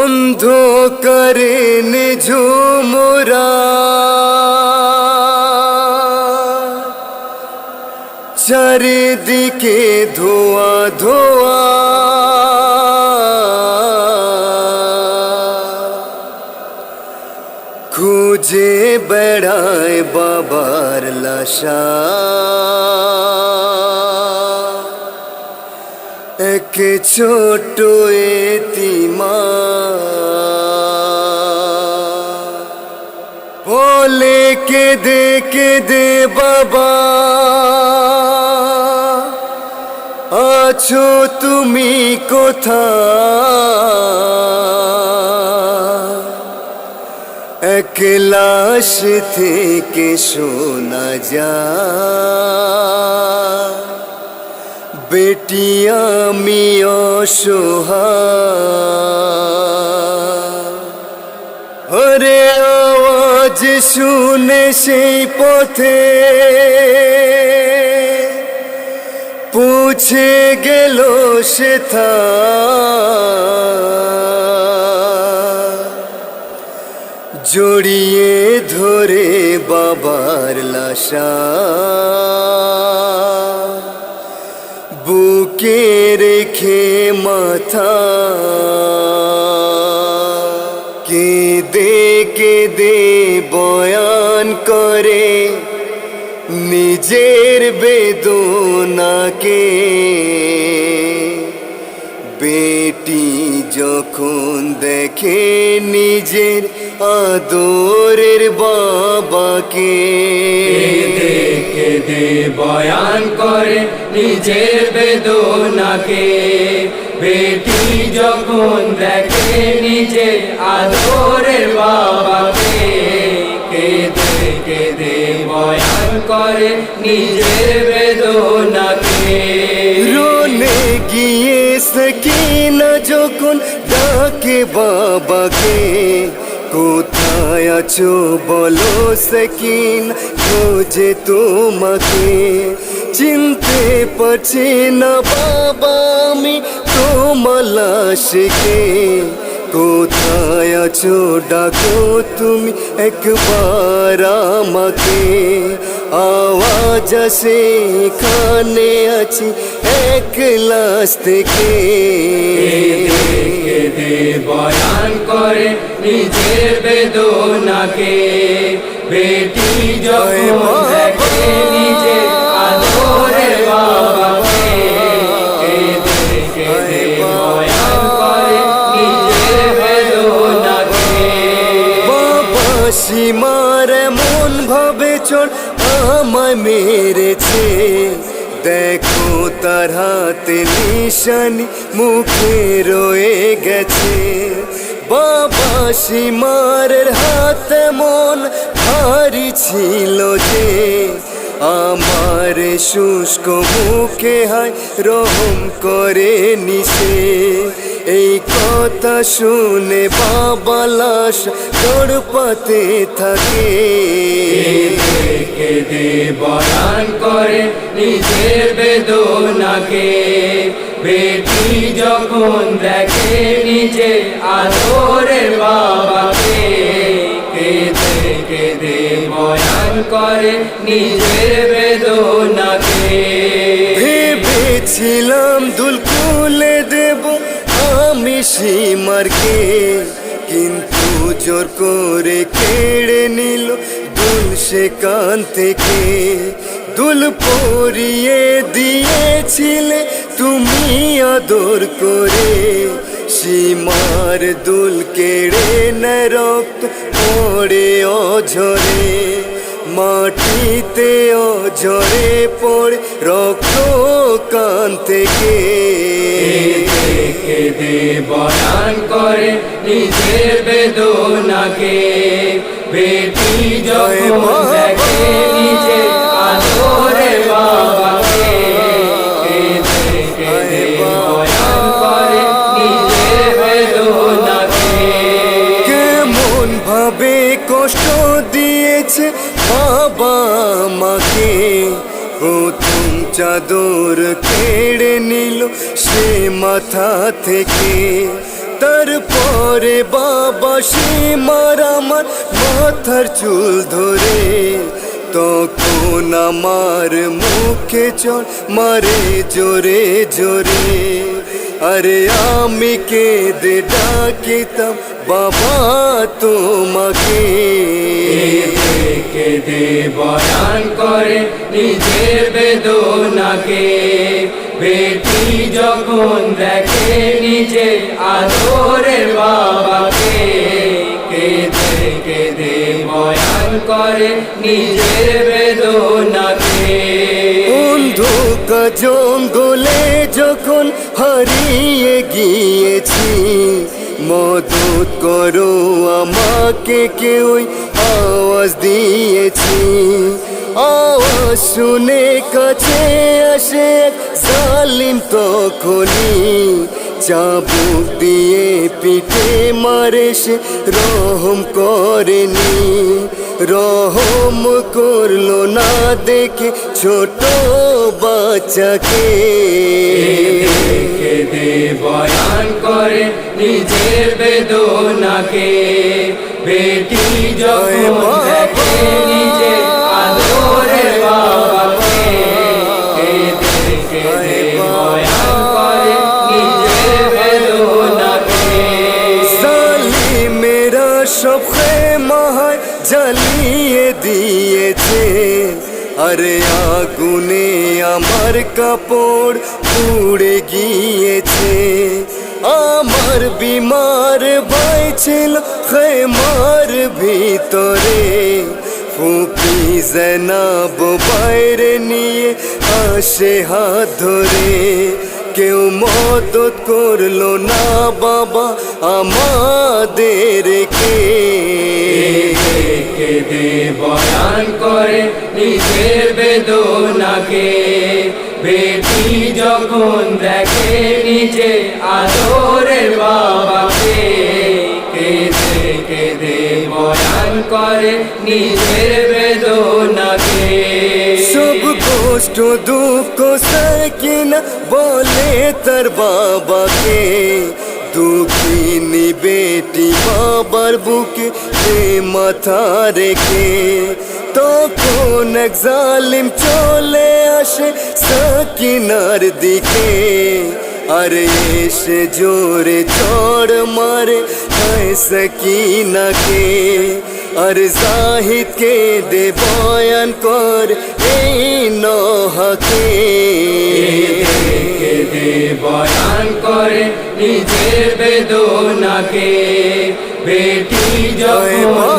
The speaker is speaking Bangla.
অন্ধকারে ঝুমরা চারিদিকে ধোয়া ধোয়া। খুঁজে বেড়ায় বাবার লাশা। এক ছোট এতিমা। বলে কেঁদে কেঁদে বাবা, আছো তুমি কোথায়? এক লাশ থেকে শোনা যায়। বেটি আমি হরে আওয়াজ শুনে সেই পথে পুছে গেল সে থা। জড়িয়ে ধরে বাবার লাশা। বুকে রেখে মাথা কেঁদে কেঁদে বয়ান করে নিজের বেদনাকে বেটি যখন দেখে নিজের আদরের বাবাকে। কেঁদে কেঁদে বয়ান করে নিজের বেদনাকে। বেটি যখন দেখে নিজের আদরের বাবাকে কেঁদে কেঁদে বয়ান করে নিজের বেদনাকে। রোনে গিয়ে সকিনা যখন ডাকে বাবাকে? কোথায় আছো বলো সকিন, খোঁজে তোমাকে। চিনতে পারছি না বাবা আমি তোমার লাশকে। কোথায় আছো? ডাকো তুমি একবার আমাকে। আওয়াজ আসে এখানে আছি এক লাশ থেকে কেঁদে বয়ান করে নিজের বেদনাকে বেটি যখন দেখে নিজের আদরের বাবাকে কেঁদে কেঁদে বয়ান করে নিজের বেদনাকে বাবা সীমার এমন ভাবে চোর আমায় মেরেছে দেখো তার হাতে নিশানি মুখে রয়ে গেছে বাবা সীমারের হাতে মন ভারী ছিল যে, আমার শুষ্ক মুখে হায় রহম করে নিশে এই কথা শুনে বাবা লাশ তড়পাতে থাকে। কেঁদে বয়ান করে নিজের বেদনাকে। বেটি যখন দেখে নিজে আদরের বাবাকে, কেঁদে কেঁদে বয়ান করে নিজের বেদনাকে। ভেবেছিলাম দুল খুলে দেব আমি সীমারকে কিন্তু জোর করে কেড়ে নিল দুল সে কান থেকে দুল পরিয়ে দিয়েছিলে তুমি আদর করে? সীমার দুল কেড়ে নেয় রক্ত পড়ে অঝরে, মাটিতে অঝরে পড়ে রক্ত কান থেকে করে নিজের বেদনাকে। বেটি যখন দেখে নিজে আদরে বাবাকে কেঁদে কষ্ট দিয়েছে বাবা আমাকে প্রথম চাদর কেড়ে নিল সে মাথা থেকে। তারপরে বাবা সীমার আমার মাথার চুল ধরে। তখন আমার মুখে চল মারে জোরে জোরে। আরে আমি কেঁদে ডাকিতাম, বাবা তোমাকে। কেঁদে বয়ান করে নিজের বেদনাকে। বেটি যখন দেখে নিজে আদরের বাবাকে, কেঁদে কেঁদে বয়ান করে নিজের বেদনাকে। অন্ধকার জঙ্গলে যখন হারিয়ে গিয়েছি মদত করো আমাকে কেউ আওয়াজ দিয়েছি। আওয়াজ শুনে কাছে আসে জালিম তখনই। চাবুক দিয়ে পিঠে মারে সে, রহম করেনি। রহম করল না দেখে ছোট বাচ্চাকে। করে নিজের বেদনাকে বেটি যখন দেখে নিজে আদরের বাবাকে কেঁদে বয়ান করে নিজের বেদনাকে। মেরা সব মহায় জ্বালিয়ে দিয়েছে। আরে আগুনে আমার কাপড় পুড়ে গিয়েছে। আমার বিমার ভাই ছিল, খেমার ভিতরে। ফুপি জেনাব বাইরে নিয়ে আসে হাত ধরে। কেউ মদত করল না বাবা আমাদেরকে কেঁদে বয়ান করে নিজের বেদনাকে। বেটি যখন দেখে নিজে আদরের বাবাকে কেঁদে কেঁদে বয়ান করে নিজের বেদনাকে। সব কষ্ট, দুঃখ, সাকিনা বলে তার বাবাকে। দুঃখিনী বেটি বাবার বুকে মাথা রেখে তখন এক জালিম চলে আসে সাকিনার দিকে? আরে এসে জোরে চড় মারে সকিনাকে। আর জাহিদকে দে বয়ান কর এই নহকে। কেঁদে বয়ান করে নিজের বেদনাকে। বেটি দেখে